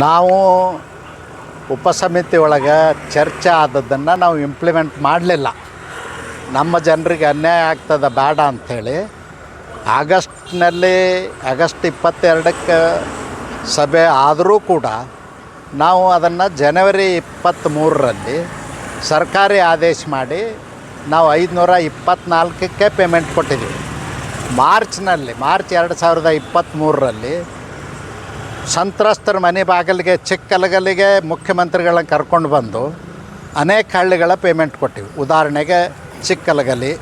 ನಾವು ಉಪಸಮಿತಿ ಒಳಗೆ ಚರ್ಚೆ ಆದದ್ದನ್ನು ನಾವು ಇಂಪ್ಲಿಮೆಂಟ್ ಮಾಡಲಿಲ್ಲ. ನಮ್ಮ ಜನರಿಗೆ ಅನ್ಯಾಯ ಆಗ್ತದೆ ಬೇಡ ಅಂಥೇಳಿ ಆಗಸ್ಟ್ನಲ್ಲಿ, ಆಗಸ್ಟ್ ಇಪ್ಪತ್ತೆರಡಕ್ಕೆ ಸಭೆ ಆದರೂ ಕೂಡ ನಾವು ಅದನ್ನು ಜನವರಿ ಇಪ್ಪತ್ತ್ಮೂರರಲ್ಲಿ ಸರ್ಕಾರಿ ಆದೇಶ ಮಾಡಿ ನಾವು ಐದುನೂರ ಇಪ್ಪತ್ತ್ನಾಲ್ಕಕ್ಕೆ ಪೇಮೆಂಟ್ ಕೊಟ್ಟಿದ್ದೀವಿ ಮಾರ್ಚ್ನಲ್ಲಿ, ಮಾರ್ಚ್ ಎರಡು ಸಾವಿರದ ಇಪ್ಪತ್ತ್ಮೂರರಲ್ಲಿ ಸಂತ್ರಸ್ತರ ಮನೆ ಬಾಗಿಲಿಗೆ ಚಿಕ್ಕಲಗಲಿಗೆ ಮುಖ್ಯಮಂತ್ರಿಗಳನ್ನ ಕರ್ಕೊಂಡು ಬಂದು ಅನೇಕ ಹಳ್ಳಿಗಳ ಪೇಮೆಂಟ್ ಕೊಟ್ಟಿವಿ. ಉದಾಹರಣೆಗೆ ಚಿಕ್ಕಲಗಲಿ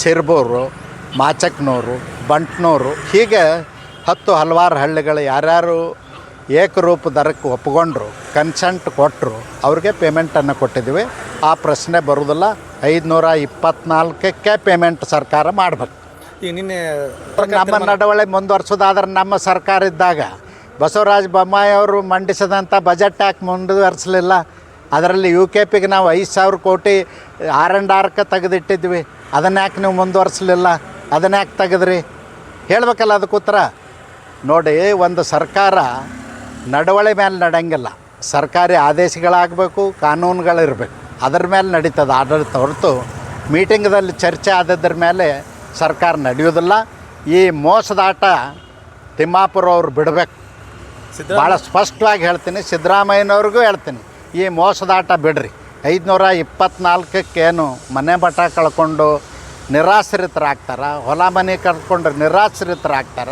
ಸಿರ್ಬೂರು ಮಾಚಕ್ನೂರು ಬಂಟ್ನೂರು ಹೀಗೆ ಹತ್ತು ಹಲವಾರು ಹಳ್ಳಿಗಳು ಯಾರ್ಯಾರು ಏಕರೂಪ ದರಕ್ಕೆ ಒಪ್ಕೊಂಡ್ರು ಕನ್ಸೆಂಟ್ ಕೊಟ್ಟರು ಅವ್ರಿಗೆ ಪೇಮೆಂಟನ್ನು ಕೊಟ್ಟಿದ್ದೀವಿ. ಆ ಪ್ರಶ್ನೆ ಬರೋದಿಲ್ಲ ಐದುನೂರ ಇಪ್ಪತ್ನಾಲ್ಕಕ್ಕೆ ಪೇಮೆಂಟ್ ಸರ್ಕಾರ ಮಾಡಬೇಕು. ಈಗ ನಿನ್ನೆ ನಮ್ಮ ನಡವಳಿ ಮುಂದುವರ್ಸೋದಾದ್ರೆ ನಮ್ಮ ಸರ್ಕಾರ ಇದ್ದಾಗ ಬಸವರಾಜ ಬೊಮ್ಮಾಯಿ ಅವರು ಮಂಡಿಸಿದಂಥ ಬಜೆಟ್ ಯಾಕೆ ಮುಂದುವರಿಸಲಿಲ್ಲ. ಅದರಲ್ಲಿ ಯು ಕೆ ಪಿಗೆ ನಾವು ಐದು ಸಾವಿರ ಕೋಟಿ ಆರ್ ಆ್ಯಂಡ್ ಆರ್ಕ ತೆಗೆದಿಟ್ಟಿದ್ವಿ. ಅದನ್ನ ಯಾಕೆ ನೀವು ಮುಂದುವರಿಸಲಿಲ್ಲ? ಅದನ್ನ ಯಾಕೆ ತೆಗೆದ್ರಿ? ಹೇಳಬೇಕಲ್ಲ ಅದಕ್ಕೆ ಉತ್ತರ. ನೋಡಿ, ಒಂದು ಸರ್ಕಾರ ನಡವಳಿ ಮೇಲೆ ನಡೆಯಂಗಿಲ್ಲ. ಸರ್ಕಾರಿ ಆದೇಶಗಳಾಗಬೇಕು, ಕಾನೂನುಗಳಿರಬೇಕು. ಅದರ ಮೇಲೆ ನಡೀತದೆ. ಆಡಳಿತ ಹೊರತು ಮೀಟಿಂಗ್ದಲ್ಲಿ ಚರ್ಚೆ ಆದದ್ರ ಮೇಲೆ ಸರ್ಕಾರ ನಡೆಯೋದಿಲ್ಲ ಈ ಮೋಸದಾಟ ತಿಮ್ಮಾಪುರ ಅವ್ರು ಬಿಡಬೇಕು. ಭಾಳ ಸ್ಪಷ್ಟವಾಗಿ ಹೇಳ್ತೀನಿ ಸಿದ್ದರಾಮಯ್ಯನವ್ರಿಗೂ ಹೇಳ್ತೀನಿ. ಈ ಮೋಸದಾಟ ಬಿಡ್ರಿ. ಐದುನೂರ ಇಪ್ಪತ್ನಾಲ್ಕಕ್ಕೇನು ಮನೆ ಮಠ ಕಳ್ಕೊಂಡು ನಿರಾಶ್ರಿತರಾಗ್ತಾರ? ಹೊಲ ಮನೆ ಕಳ್ಕೊಂಡ್ರೆ ನಿರಾಶ್ರಿತರಾಗ್ತಾರ?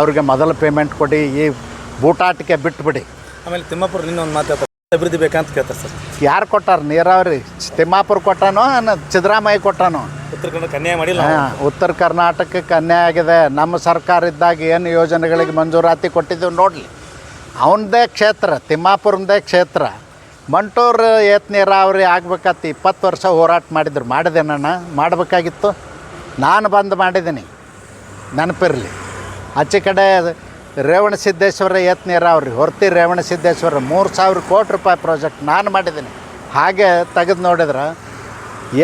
ಅವ್ರಿಗೆ ಮೊದಲು ಪೇಮೆಂಟ್ ಕೊಡಿ ಈ ಬೂಟಾಟಿಕೆ ಬಿಟ್ಬಿಡಿ. ಆಮೇಲೆ ತಿಮ್ಮಾಪುರ ನಿನ್ನೊಂದು ಮಾತಾಡ್ತಾರೆ ಅಭಿವೃದ್ಧಿ ಬೇಕಂತ ಕೇಳ್ತಾರೆ ಸರ್. ಯಾರು ಕೊಟ್ಟಾರ? ನೀರಾವರಿ. ತಿಮ್ಮಾಪುರ ಕೊಟ್ಟಾನೋ ಅನ್ನ ಸಿದ್ದರಾಮಯ್ಯ ಕೊಟ್ಟಾನೋ? ಉತ್ತರ ಕರ್ನಾಟಕ ಅನ್ಯಾಯ ಮಾಡಿಲ್ಲ ಹಾಂ ಉತ್ತರ ಕರ್ನಾಟಕಕ್ಕೆ ಅನ್ಯಾಯ ಆಗಿದೆ. ನಮ್ಮ ಸರ್ಕಾರ ಇದ್ದಾಗ ಏನು ಯೋಜನೆಗಳಿಗೆ ಮಂಜೂರಾತಿ ಕೊಟ್ಟಿದ್ದೆವು ನೋಡಲಿ. ಅವನದೇ ಕ್ಷೇತ್ರ ತಿಮ್ಮಾಪುರದೇ ಕ್ಷೇತ್ರ. ಮಂಟೂರು ಏತ್ ನೀರಾವರಿ ಆಗ್ಬೇಕತ್ತು ಇಪ್ಪತ್ತು ವರ್ಷ ಹೋರಾಟ ಮಾಡಿದ್ರು. ಮಾಡಿದೇನಣ್ಣ ಮಾಡಬೇಕಾಗಿತ್ತು. ನಾನು ಬಂದು ಮಾಡಿದ್ದೀನಿ ನೆನಪಿರಲಿ. ಆಚೆ ಕಡೆ ರೇವಣ ಸಿದ್ದೇಶ್ವರ ಏತ್ ನೀರಾವರಿ ಹೊರ್ತಿ ರೇವಣ ಸಿದ್ದೇಶ್ವರ ಮೂರು ಸಾವಿರ ಕೋಟಿ ರೂಪಾಯಿ ಪ್ರಾಜೆಕ್ಟ್ ನಾನು ಮಾಡಿದ್ದೀನಿ ಹಾಗೆ ತೆಗೆದು ನೋಡಿದ್ರೆ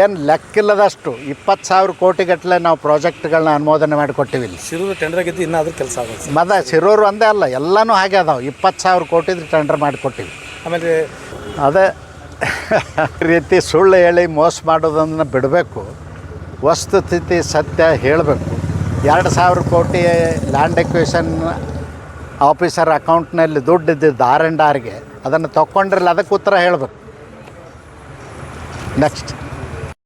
ಏನು ಲೆಕ್ಕಿಲ್ಲದಷ್ಟು ಇಪ್ಪತ್ತು ಸಾವಿರ ಕೋಟಿಗಟ್ಟಲೆ ನಾವು ಪ್ರಾಜೆಕ್ಟ್ಗಳನ್ನ ಅನುಮೋದನೆ ಮಾಡಿಕೊಟ್ಟಿವಿ ಇಲ್ಲಿ. ಶಿರೂರು ಟೆಂಡರ್ ಆಗಿದ್ದು ಇನ್ನೂ ಅದ್ರ ಕೆಲಸ ಆಗುತ್ತೆ ಮದ ಶಿರೂರು ಒಂದೇ ಅಲ್ಲ ಎಲ್ಲನೂ ಹಾಗೆ ಅದಾವೆ. ಇಪ್ಪತ್ತು ಸಾವಿರ ಕೋಟಿದು ಟೆಂಡರ್ ಮಾಡಿಕೊಟ್ಟಿವಿ. ಆಮೇಲೆ ಅದೇ ರೀತಿ ಸುಳ್ಳು ಹೇಳಿ ಮೋಸ ಮಾಡೋದನ್ನು ಬಿಡಬೇಕು. ವಸ್ತುಸ್ಥಿತಿ ಸತ್ಯ ಹೇಳಬೇಕು. ಎರಡು ಸಾವಿರ ಕೋಟಿ ಲ್ಯಾಂಡ್ ಎಕ್ವಿಷನ್ ಆಫೀಸರ್ ಅಕೌಂಟ್ನಲ್ಲಿ ದುಡ್ಡು ಇದ್ದಿದ್ದು ಆರ್ ಆ್ಯಂಡ್ ಆರ್ಗೆ ಅದನ್ನು ತೊಗೊಂಡ್ರಲ್ಲ ಅದಕ್ಕೆ ಉತ್ತರ ಹೇಳಬೇಕು. ನೆಕ್ಸ್ಟ್